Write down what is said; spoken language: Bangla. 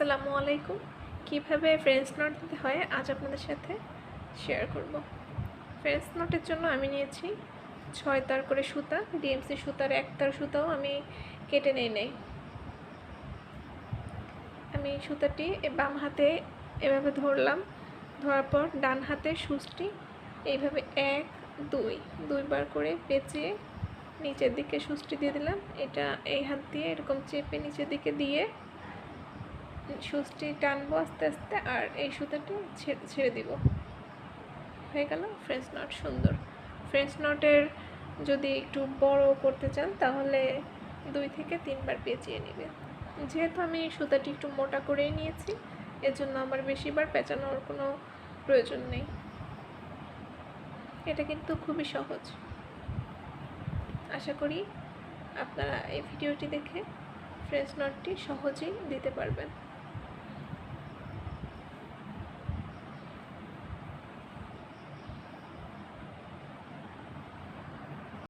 আসসালামু আলাইকুম। কীভাবে ফ্রেঞ্চ নট দিতে হয় আজ আপনাদের সাথে শেয়ার করব। ফ্রেঞ্চ নটের জন্য আমি নিয়েছি ছয় তার করে সুতা ডিএমসি সুতার এক তার সুতাও আমি কেটে নিয়ে নেই। আমি সুতাটি বাম হাতে এভাবে ধরলাম, ধরার পর ডান হাতে সুচটি এইভাবে এক, দুই দুইবার করে পেঁচিয়ে নিচের দিকে সুচটি দিয়ে দিলাম। এটা এই হাত দিয়ে এরকম চেপে নিচের দিকে দিয়ে সুচটি টানবো আস্তে আস্তে, আর এই সুতাটি ছেড়ে দিব। হয়ে গেল ফ্রেঞ্চ নট সুন্দর। ফ্রেঞ্চ নটের যদি একটু বড় করতে চান, তাহলে দুই থেকে তিনবার পেঁচিয়ে নেবে। যেহেতু আমি সুতাটি একটু মোটা করেই নিয়েছি, এজন্য আমার বেশিবার পেঁচানোর কোনো প্রয়োজন নেই। এটা কিন্তু খুবই সহজ। আশা করি আপনারা এই ভিডিওটি দেখে ফ্রেঞ্চ নটটি সহজেই দিতে পারবেন।